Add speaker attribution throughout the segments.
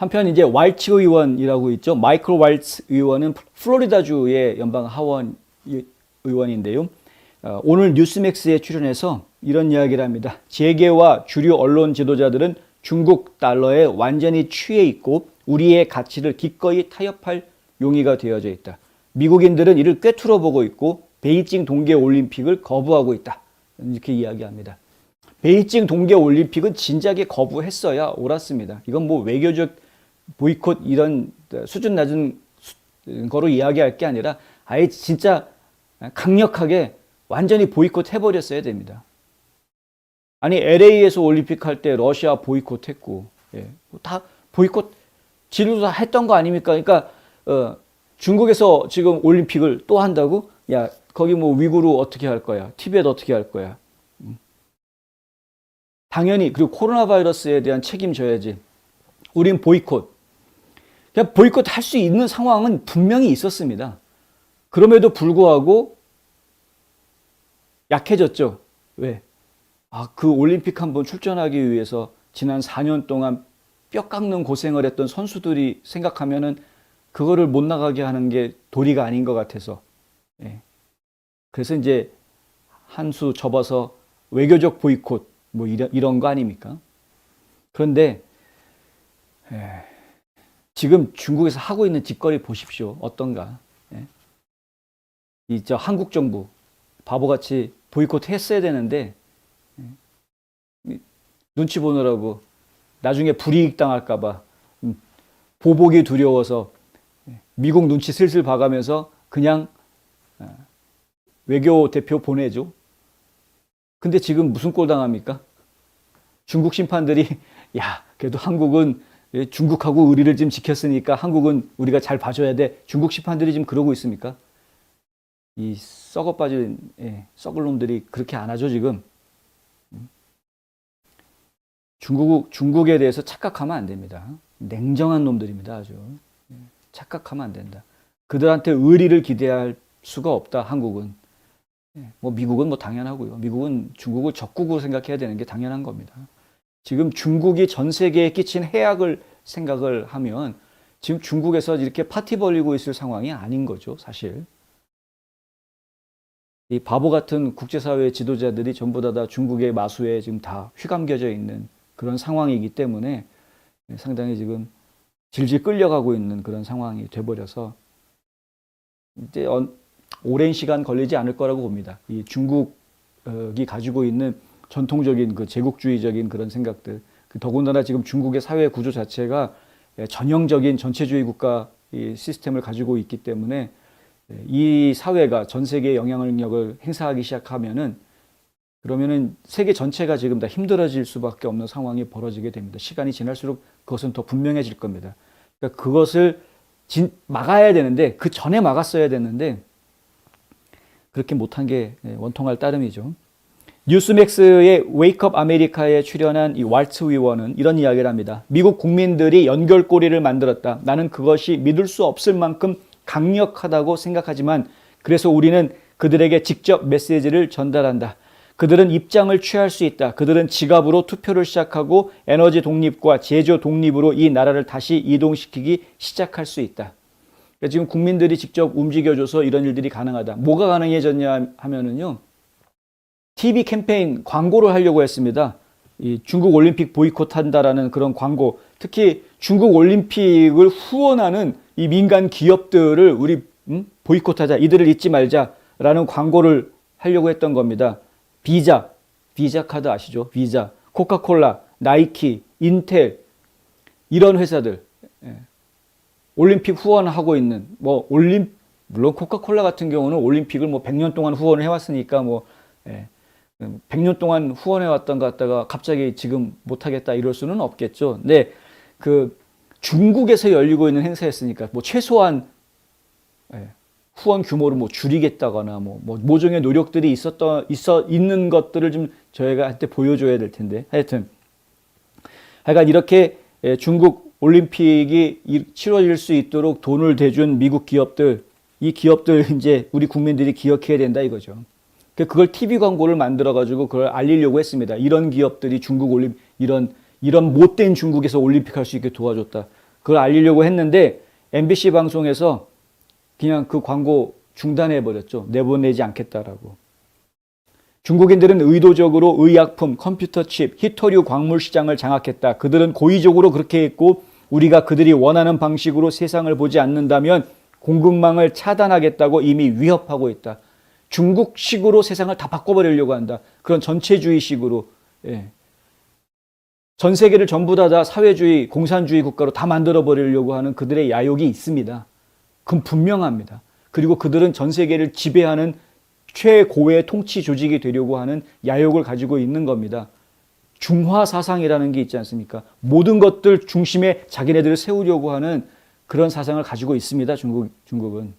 Speaker 1: 한편 이제 왈츠 의원이라고 있죠. 마이클 왈츠 의원은 플로리다주의 연방 하원 의- 의원인데요. 어, 오늘 뉴스맥스에 출연해서 이런 이야기를 합니다. 재계와 주류 언론 지도자들은 중국 달러에 완전히 취해 있고 우리의 가치를 기꺼이 타협할 용의가 되어져 있다. 미국인들은 이를 꿰뚫어 보고 있고 베이징 동계 올림픽을 거부하고 있다. 이렇게 이야기합니다. 베이징 동계 올림픽은 진작에 거부했어야 옳았습니다. 이건 뭐 외교적 보이콧 이런 수준 낮은 수- 거로 이야기할 게 아니라 아예 진짜 강력하게 완전히 보이콧 해버렸어야 됩니다. 아니 LA에서 올림픽 할 때 러시아 보이콧 했고 예, 다 보이콧 진로 다 했던 거 아닙니까? 그러니까 어, 중국에서 지금 올림픽을 또 한다고? 야 거기 뭐 위구르 어떻게 할 거야? 티벳 어떻게 할 거야? 음. 당연히 그리고 코로나 바이러스에 대한 책임 져야지. 우린 보이콧. 그냥 보이콧 할 수 있는 상황은 분명히 있었습니다. 그럼에도 불구하고 약해졌죠. 왜? 아, 그 올림픽 한번 출전하기 위해서 지난 4년 동안 뼈 깎는 고생을 했던 선수들이 생각하면은 그거를 못 나가게 하는 게 도리가 아닌 것 같아서. 예. 그래서 이제 한 수 접어서 외교적 보이콧 뭐 이런, 이런 거 아닙니까? 그런데 예, 지금 중국에서 하고 있는 짓거리 보십시오. 어떤가? 예. 이저 한국 정부 바보같이 보이콧 했어야 되는데 예, 이 눈치 보느라고 나중에 불이익 당할까봐 음, 보복이 두려워서 예, 미국 눈치 슬슬 봐가면서 그냥 어, 외교 대표 보내죠. 근데 지금 무슨 꼴 당합니까? 중국 심판들이 야 그래도 한국은 예, 중국하고 의리를 좀 지켰으니까 한국은 우리가 잘 봐줘야 돼. 중국 심판들이 지금 그러고 있습니까? 이 썩어 빠진 예, 썩을 놈들이 그렇게 안 하죠 지금. 음. 중국 중국에 대해서 착각하면 안 됩니다. 냉정한 놈들입니다 아주. 예, 착각하면 안 된다. 그들한테 의리를 기대할 수가 없다 한국은. 예, 뭐 미국은 뭐 당연하고요. 미국은 중국을 적국으로 생각해야 되는 게 당연한 겁니다. 지금 중국이 전 세계에 끼친 해악을 생각을 하면 지금 중국에서 이렇게 파티 벌리고 있을 상황이 아닌 거죠, 사실. 이 바보 같은 국제사회 지도자들이 전부 다, 다 중국의 마수에 지금 다 휘감겨져 있는 그런 상황이기 때문에 상당히 지금 질질 끌려가고 있는 그런 상황이 돼버려서 이제 언- 오랜 시간 걸리지 않을 거라고 봅니다. 이 중국이 가지고 있는 전통적인 그 제국주의적인 그런 생각들, 그 더군다나 지금 중국의 사회 구조 자체가 전형적인 전체주의 국가 이 시스템을 가지고 있기 때문에 이 사회가 전 세계에 영향력을 행사하기 시작하면은 그러면은 세계 전체가 지금 다 힘들어질 수밖에 없는 상황이 벌어지게 됩니다. 시간이 지날수록 그것은 더 분명해질 겁니다. 그러니까 그것을 진- 막아야 되는데 그 전에 막았어야 되는데 그렇게 못한 게 예, 원통할 따름이죠. 뉴스맥스의 웨이크업 아메리카에 출연한 이 왈츠 의원은 이런 이야기를 합니다. 미국 국민들이 연결고리를 만들었다. 나는 그것이 믿을 수 없을 만큼 강력하다고 생각하지만 그래서 우리는 그들에게 직접 메시지를 전달한다. 그들은 입장을 취할 수 있다. 그들은 지갑으로 투표를 시작하고 에너지 독립과 제조 독립으로 이 나라를 다시 이동시키기 시작할 수 있다. 지금 국민들이 직접 움직여줘서 이런 일들이 가능하다. 뭐가 가능해졌냐 하면은요. TV 캠페인 광고를 하려고 했습니다. 이 중국 올림픽 보이콧한다라는 그런 광고. 특히 중국 올림픽을 후원하는 이 민간 기업들을 우리 음? 보이콧하자. 이들을 잊지 말자라는 광고를 하려고 했던 겁니다. 비자, 비자 카드 아시죠? 비자, 코카콜라, 나이키, 인텔 이런 회사들 예. 올림픽 후원하고 있는 뭐 올림 물론 코카콜라 같은 경우는 올림픽을 뭐 100년 동안 후원을 해왔으니까 뭐 예. 100년 동안 후원해 왔던 것 같다가 갑자기 지금 못하겠다 이럴 수는 없겠죠. 근데 그 중국에서 열리고 있는 행사였으니까 뭐 최소한 예, 후원 규모를 뭐 줄이겠다거나 뭐, 뭐 모종의 노력들이 있었던 있어 있는 것들을 좀 저희가 한테 보여줘야 될 텐데 하여튼 하여간 이렇게 예, 중국 올림픽이 이- 치러질 수 있도록 돈을 대준 미국 기업들 이 기업들 이제 우리 국민들이 기억해야 된다 이거죠. 그 그걸 TV 광고를 만들어 가지고 그걸 알리려고 했습니다. 이런 기업들이 중국 올림 이런 이런 못된 중국에서 올림픽 할 수 있게 도와줬다. 그걸 알리려고 했는데 MBC 방송에서 그냥 그 광고 중단해 버렸죠. 내보내지 않겠다라고. 중국인들은 의도적으로 의약품, 컴퓨터 칩, 히토류 광물 시장을 장악했다. 그들은 고의적으로 그렇게 했고 우리가 그들이 원하는 방식으로 세상을 보지 않는다면 공급망을 차단하겠다고 이미 위협하고 있다. 중국식으로 세상을 다 바꿔버리려고 한다. 그런 전체주의식으로. 예. 전 세계를 전부 다, 다 사회주의, 공산주의 국가로 다 만들어 버리려고 하는 그들의 야욕이 있습니다. 그건 분명합니다. 그리고 그들은 전 세계를 지배하는 최고의 통치 조직이 되려고 하는 야욕을 가지고 있는 겁니다. 중화 사상이라는 게 있지 않습니까? 모든 것들 중심에 자기네들을 세우려고 하는 그런 사상을 가지고 있습니다. 중국 중국은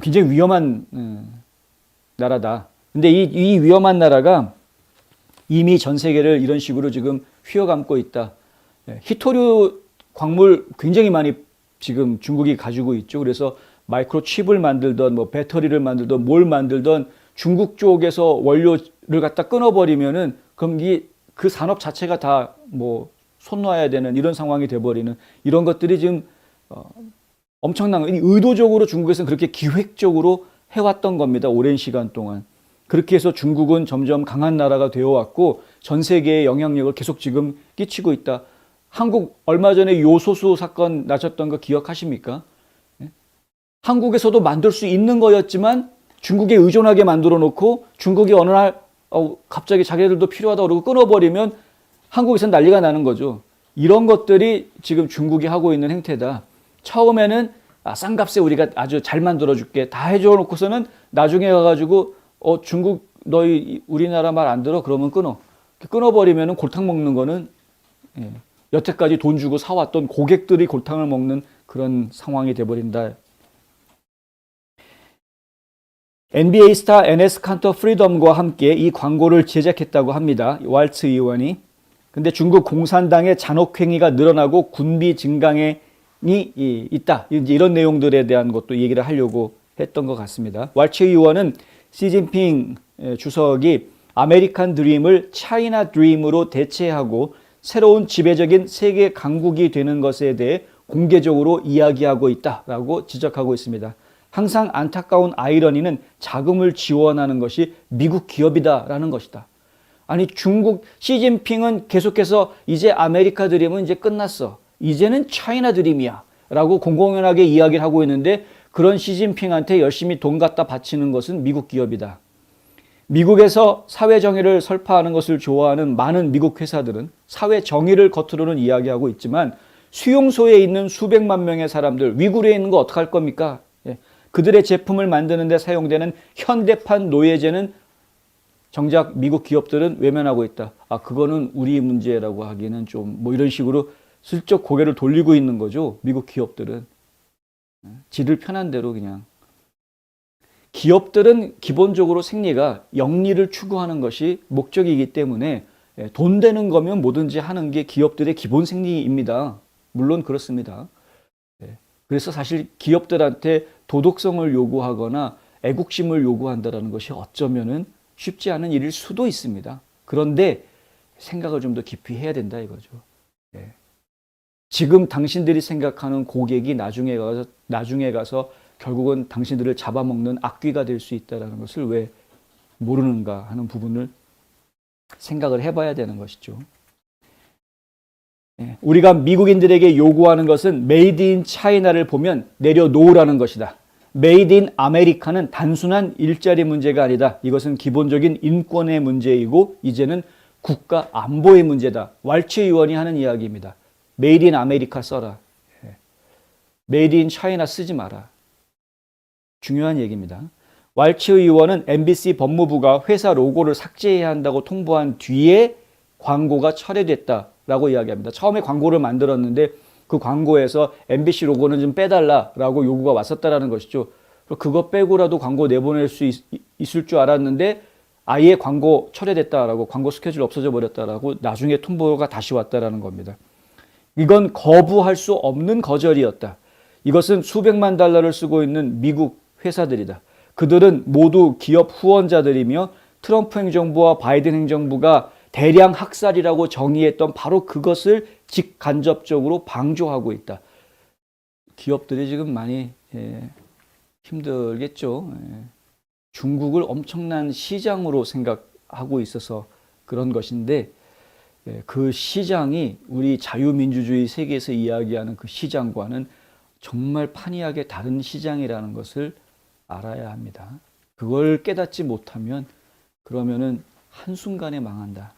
Speaker 1: 굉장히 위험한 음, 나라다. 근데 이, 이 위험한 나라가 이미 전 세계를 이런 식으로 지금 휘어감고 있다. 예, 히토류 광물 굉장히 많이 지금 중국이 가지고 있죠. 그래서 마이크로 칩을 만들던 뭐 배터리를 만들던 뭘 만들던 중국 쪽에서 원료를 갖다 끊어버리면은 그럼 이그 산업 자체가 다 뭐 손 놔야 되는 이런 상황이 돼버리는 이런 것들이 지금 어, 엄청난 거- 의도적으로 중국에서는 그렇게 기획적으로 해왔던 겁니다. 오랜 시간 동안. 그렇게 해서 중국은 점점 강한 나라가 되어 왔고 전 세계에 영향력을 계속 지금 끼치고 있다. 한국 얼마 전에 요소수 사건 나셨던 거 기억하십니까? 예? 한국에서도 만들 수 있는 거였지만 중국에 의존하게 만들어 놓고 중국이 어느 날 어, 갑자기 자기들도 필요하다 그러고 끊어버리면 한국에서는 난리가 나는 거죠. 이런 것들이 지금 중국이 하고 있는 행태다. 처음에는 아, 싼 값에 우리가 아주 잘 만들어줄게 다 해줘 놓고서는 나중에 가가지고 어 중국 너희 우리나라 말 안 들어 그러면 끊어 끊어버리면은 골탕 먹는 거는 예, 여태까지 돈 주고 사왔던 고객들이 골탕을 먹는 그런 상황이 돼버린다. NBA 스타 NS 칸터 프리덤과 함께 이 광고를 제작했다고 합니다. 왈츠 의원이. 근데 중국 공산당의 잔혹행위가 늘어나고 군비 증강이 이- 있다. 이제 이런 내용들에 대한 것도 얘기를 하려고 했던 것 같습니다. 왈츠 의원은 시진핑 주석이 아메리칸 드림을 차이나 드림으로 대체하고 새로운 지배적인 세계 강국이 되는 것에 대해 공개적으로 이야기하고 있다라고 지적하고 있습니다. 항상 안타까운 아이러니는 자금을 지원하는 것이 미국 기업이다라는 것이다. 아니 중국 시진핑은 계속해서 이제 아메리카 드림은 이제 끝났어. 이제는 차이나 드림이야. 라고 공공연하게 이야기를 하고 있는데 그런 시진핑한테 열심히 돈 갖다 바치는 것은 미국 기업이다. 미국에서 사회 정의를 설파하는 것을 좋아하는 많은 미국 회사들은 사회 정의를 겉으로는 이야기하고 있지만 수용소에 있는 수백만 명의 사람들 위구르에 있는 거 어떡할 겁니까? 예. 그들의 제품을 만드는 데 사용되는 현대판 노예제는 정작 미국 기업들은 외면하고 있다. 아, 그거는 우리 문제라고 하기는 좀 뭐 이런 식으로 슬쩍 고개를 돌리고 있는 거죠. 미국 기업들은. 지들 편한 대로 그냥. 기업들은 기본적으로 생리가 영리를 추구하는 것이 목적이기 때문에 예, 돈 되는 거면 뭐든지 하는 게 기업들의 기본 생리입니다. 물론 그렇습니다. 예, 그래서 사실 기업들한테 도덕성을 요구하거나 애국심을 요구한다는 것이 어쩌면은 쉽지 않은 일일 수도 있습니다. 그런데 생각을 좀 더 깊이 해야 된다 이거죠. 예. 지금 당신들이 생각하는 고객이 나중에 가서 나중에 가서 결국은 당신들을 잡아먹는 악귀가 될 수 있다는 것을 왜 모르는가 하는 부분을 생각을 해봐야 되는 것이죠. 예, 우리가 미국인들에게 요구하는 것은 메이드 인 차이나를 보면 내려놓으라는 것이다. 메이드 인 아메리카는 단순한 일자리 문제가 아니다. 이것은 기본적인 인권의 문제이고 이제는 국가 안보의 문제다. 왈츠 의원이 하는 이야기입니다. 메이드 인 아메리카 써라. 메이드 인 차이나 쓰지 마라. 중요한 얘기입니다. 왈츠 의원은 MBC 법무부가 회사 로고를 삭제해야 한다고 통보한 뒤에 광고가 철회됐다라고 이야기합니다. 처음에 광고를 만들었는데 그 광고에서 MBC 로고는 좀 빼달라라고 요구가 왔었다라는 것이죠. 그거 빼고라도 광고 내보낼 수 있, 있을 줄 알았는데 아예 광고 철회됐다라고 광고 스케줄 없어져 버렸다라고 나중에 통보가 다시 왔다라는 겁니다. 이건 거부할 수 없는 거절이었다. 이것은 수백만 달러를 쓰고 있는 미국 회사들이다. 그들은 모두 기업 후원자들이며 트럼프 행정부와 바이든 행정부가 대량 학살이라고 정의했던 바로 그것을 직간접적으로 방조하고 있다. 기업들이 지금 많이 예, 힘들겠죠. 예. 중국을 엄청난 시장으로 생각하고 있어서 그런 것인데 예, 그 시장이 우리 자유민주주의 세계에서 이야기하는 그 시장과는 정말 판이하게 다른 시장이라는 것을 알아야 합니다. 그걸 깨닫지 못하면 그러면은 한순간에 망한다.